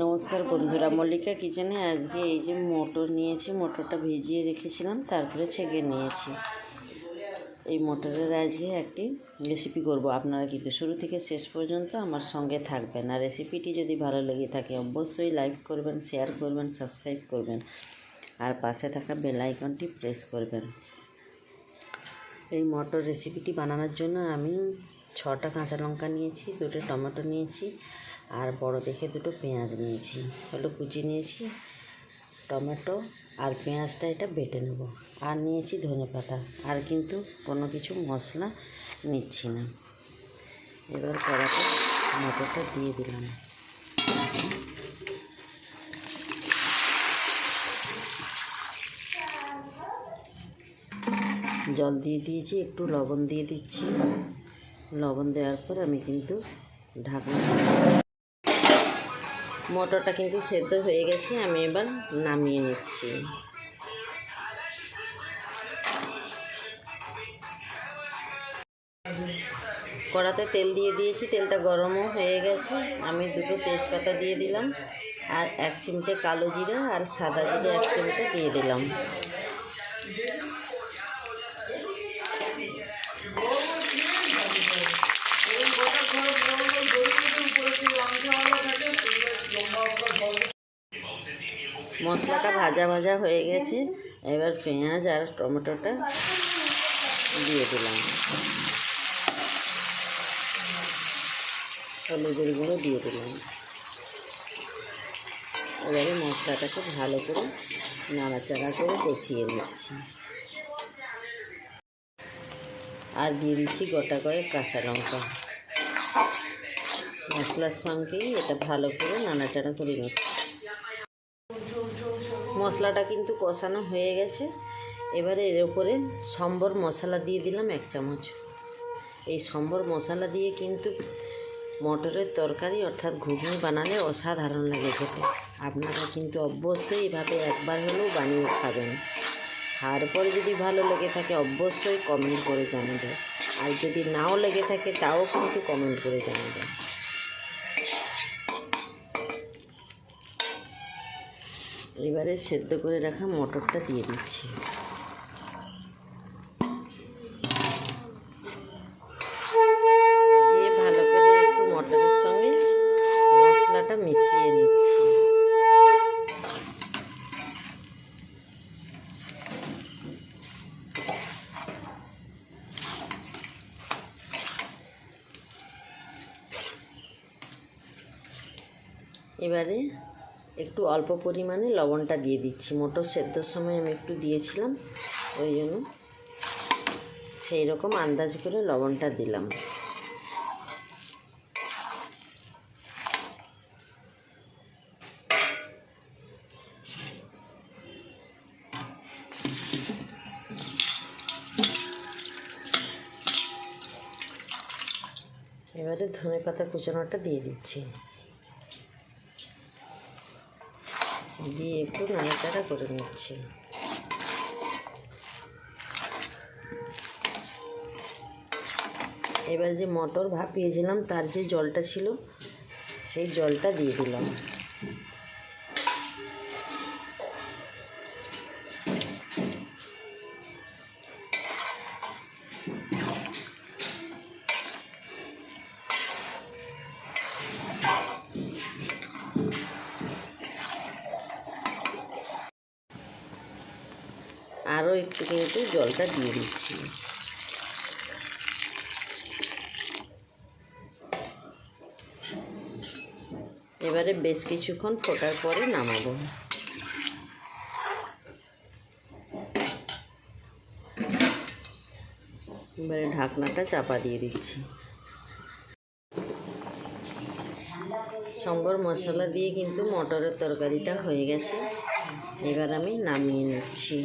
নমস্কার বন্ধুরা, মল্লিকা কিচেনে আজকে এই যে মোটর নিয়েছি, মটরটা ভিজিয়ে রেখেছিলাম, তারপরে ছেঁকে নিয়েছি। এই মটরের আজকে একটি রেসিপি করব। আপনারা কিন্তু শুরু থেকে শেষ পর্যন্ত আমার সঙ্গে থাকবেন। আর রেসিপিটি যদি ভালো লেগে থাকে, অবশ্যই লাইক করবেন শেয়ার করবেন সাবস্ক্রাইব করবেন, আর পাশে থাকা বেল আইকনটি প্রেস করবেন। এই মটর রেসিপিটি বানানোর জন্য আমি ছটা কাঁচা লঙ্কা নিয়েছি, দুটো টমেটো নিয়েছি আর বড় দেখে দুটো পেঁয়াজ নিয়েছি। হলো কুচি নিয়েছি, টমেটো আর পেঁয়াজটা এটা বেটে নেব। আর নিয়েছি ধনে পাতা। আর কিন্তু কোনো কিছু মশলা নিচ্ছি না। এবার কড়াতে মটরটা দিয়ে দিলাম। জল দিয়ে দিয়েছি, একটু লবণ দিয়ে দিচ্ছি। লবণ দেওয়ার পর আমি কিন্তু ঢাকনা মটরটা কিন্তু সেদ্ধ হয়ে গেছে, আমি এবার নামিয়ে নিচ্ছি। কড়াতে তেল দিয়ে দিয়েছি, তেলটা গরমও হয়ে গেছে। আমি দুটো তেজপাতা দিয়ে দিলাম, আর এক চিমটে কালো জিরা আর সাদা জিরা এক চিমটে দিয়ে দিলাম। মশলাটা ভাজা ভাজা হয়ে গেছে। এবার পেঁয়াজ আর টমেটোটা দিয়ে দিলাম। হলুদের গুঁড়ো দিয়ে দিলাম। এবারে মশলাটাকে ভালো করে নাড়াচাড়া করে কষিয়ে নিচ্ছি। আর দিয়ে দিচ্ছি গোটা কয়েক কাঁচা লঙ্কা। মশলার সঙ্গেই এটা ভালো করে নাড়াচাড়া করে নিচ্ছি। মশলাটা কিন্তু কষানো হয়ে গেছে। এবারে এর উপরে সম্বর মশলা দিয়ে দিলাম এক চামচ। এই সম্বর মশলা দিয়ে কিন্তু মটরের তরকারি অর্থাৎ ঘুগনি বানালে অসাধারণ লাগে খেতে। আপনারা কিন্তু অবশ্যই এভাবে একবার হলেও বানিয়ে খাবেন। তারপরে যদি ভালো লেগে থাকে অবশ্যই কমেন্ট করে জানাবেন। আর যদি নাও লেগে থাকে তাও কিন্তু কমেন্ট করে জানাবেন। এবারে সেদ্ধ করে রাখা মটরটা দিয়ে দিচ্ছি। দিয়ে ভালো করে একটু মটরের সঙ্গে মশলাটা মিশিয়ে নিচ্ছি। এবারে একটু অল্প পরিমাণে লবণটা দিয়ে দিচ্ছি। মোটর সেদ্ধর সময় আমি একটু দিয়েছিলাম, ওই জন্য সেই রকম আন্দাজ করে লবণটা দিলাম। এবারে ধনে পাতা কুচানোটা দিয়ে দিচ্ছি। দিয়ে একটু নাড়াচাড়া করে নিচ্ছি। এবার যে মটর ভাপিয়েছিলাম, তার যে জলটা ছিল, সেই জলটা দিয়ে দিলাম। আরও একটু কিন্তু জলটা দিয়ে দিচ্ছি। এবারে বেশ কিছুক্ষণ ফোটার পরে নামাবো। এবারে ঢাকনাটা চাপা দিয়ে দিচ্ছি। সম্বর মশলা দিয়ে কিন্তু মটরের তরকারিটা হয়ে গেছে। এবার আমি নামিয়ে নিচ্ছি।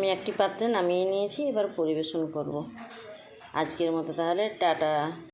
আমি একটি পাত্রে নামিয়ে নিয়েছি এবার পরিবেশন করব। আজকের মতো তাহলে টাটা।